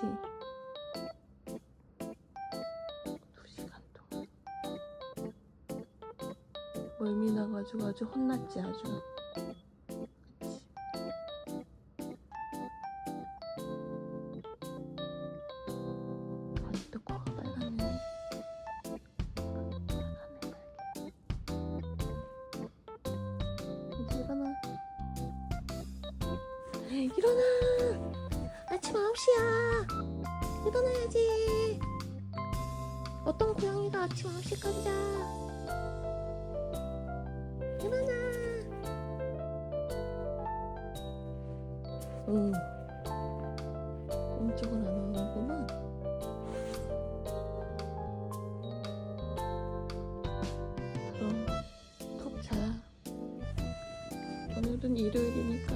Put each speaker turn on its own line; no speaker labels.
두 시간 동안 멀미 나가지고 아주 혼났지 아주. 아직도 코가 빨갛네. 이제 일어나. 일어나! 아침 9시야! 일어나야지! 어떤 고양이가 아침 9시까지 자? 일어나! 응. 꿈쩍은 안 오는구만. 그럼 푹 자. 오늘은 일요일이니까